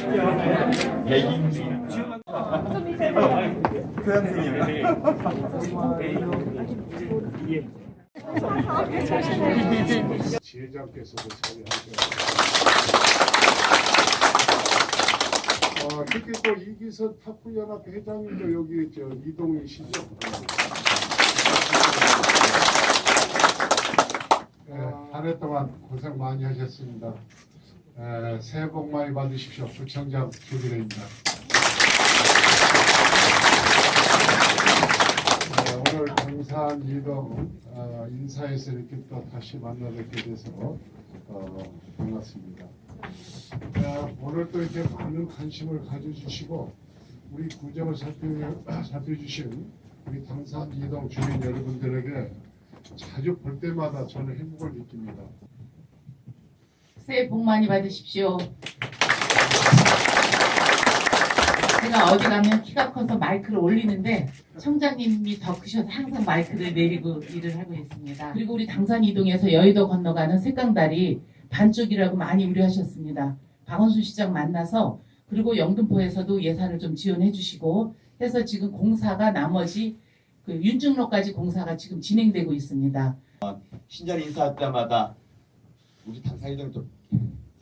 네, 지회장께서도 자리하셔. 아, 특히 또 이기선 탁구연합 회장님도 여기 저 이동이시죠? 한해 동안 고생 많이 하셨습니다. 에, 새해 복 많이 받으십시오. 부청장 주기래입니다. 네, 오늘 강산 이동 어, 인사에서 이렇게 또 다시 만나뵙게 돼서 어, 반갑습니다. 자, 오늘 또 이렇게 많은 관심을 가져주시고 우리 구정을 살펴, 살펴주신 우리 당산 이동 주민 여러분들에게 자주 볼 때마다 저는 행복을 느낍니다. 새해 복 많이 받으십시오. 제가 어디 가면 키가 커서 마이크를 올리는데 청장님이 더 크셔서 항상 마이크를 내리고 일을 하고 있습니다. 그리고 우리 당산 이동에서 여의도 건너가는 색강다리 반쪽이라고 많이 우려하셨습니다. 박원순 시장 만나서 그리고 영등포에서도 예산을 좀 지원해 주시고 해서 지금 공사가 나머지 그 윤중로까지 공사가 지금 진행되고 있습니다. 신년 인사할 때마다 우리 당사이동 또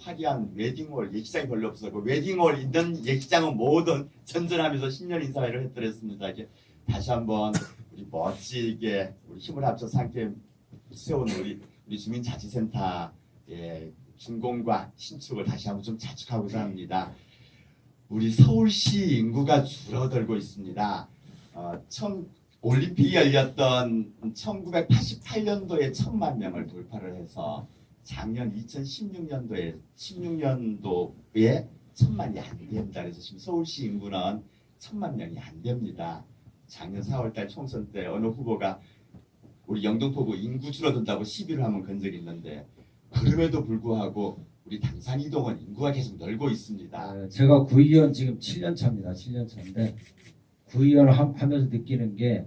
화려한 웨딩홀 예식장이 별로 없어서 그 웨딩홀 있는 예식장은 모든 전전하면서 신년 인사회를 해드렸습니다. 이제 다시 한번 우리 멋지게 우리 힘을 합쳐서 함께 세운 우리 우리 주민자치센터의 준공과 신축을 다시 한번 좀 자축하고자 합니다. 우리 서울시 인구가 줄어들고 있습니다. 어, 청, 올림픽이 열렸던 1988년도에 천만 명을 돌파를 해서 작년 2016년도에 16년도에 천만이 안 됩니다. 그래서 지금 서울시 인구는 천만 명이 안 됩니다. 작년 4월달 총선 때 어느 후보가 우리 영등포구 인구 줄어든다고 시비를 하면 건 적이 있는데 그럼에도 불구하고 우리 당산 이동은 인구가 계속 늘고 있습니다. 아, 제가 구의원 지금 7년 차입니다. 7년 차인데 구의원 함- 하면서 느끼는 게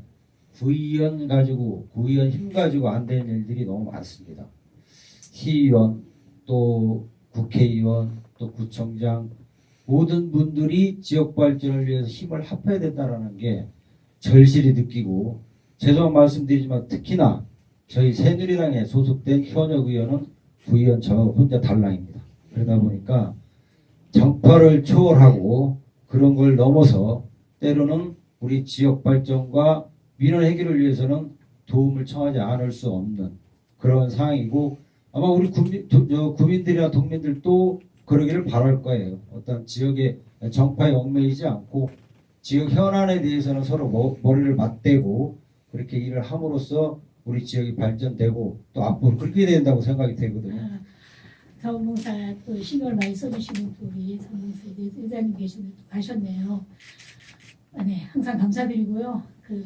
구의원 가지고 구의원 힘 가지고 안 되는 일들이 너무 많습니다. 시의원 또 국회의원 또 구청장 모든 분들이 지역 발전을 위해서 힘을 합해야 된다라는 게 절실히 느끼고 죄송한 말씀드리지만 특히나 저희 새누리당에 소속된 현역 의원은 구의원 저 혼자 달랑입니다. 그러다 보니까 정파를 초월하고 그런 걸 넘어서 때로는 우리 지역 발전과 민원 해결을 위해서는 도움을 청하지 않을 수 없는 그런 상황이고 아마 우리 국민, 국민들이나 동민들도 그러기를 바랄 거예요. 어떤 지역의 정파에 얽매이지 않고 지역 현안에 대해서는 서로 머- 머리를 맞대고 그렇게 일을 함으로써 우리 지역이 발전되고 또 앞으로 그렇게 된다고 생각이 되거든요. 아, 자원봉사 또 신경을 많이 써주시는 또 우리 자원봉사 이제 의장님 계시는데 또 가셨네요. 아, 네, 항상 감사드리고요. 그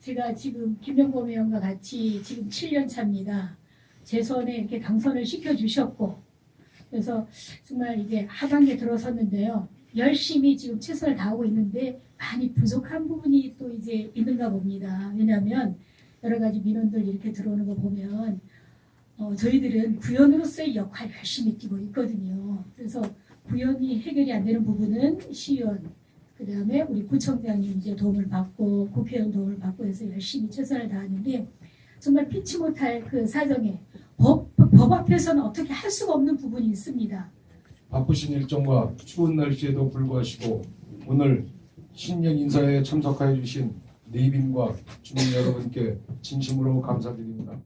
제가 지금 김영범 의원과 같이 지금 7년 차입니다. 제 손에 이렇게 당선을 시켜주셨고 그래서 정말 이제 하반기에 들어섰는데요. 열심히 지금 최선을 다하고 있는데 많이 부족한 부분이 또 이제 있는가 봅니다. 왜냐하면 여러 가지 민원들 이렇게 들어오는 거 보면 어, 저희들은 구현으로서의 역할을 열심히 띄고 있거든요. 그래서 구현이 해결이 안 되는 부분은 시의원, 그 다음에 우리 구청장님 이제 도움을 받고 국회의원 도움을 받고 해서 열심히 최선을 다하는데 정말 피치 못할 그 사정에 법, 법 앞에서는 어떻게 할 수가 없는 부분이 있습니다. 바쁘신 일정과 추운 날씨에도 불구하시고 오늘 신년 인사에 참석하여 주신 네빈과 주민 여러분께 진심으로 감사드립니다.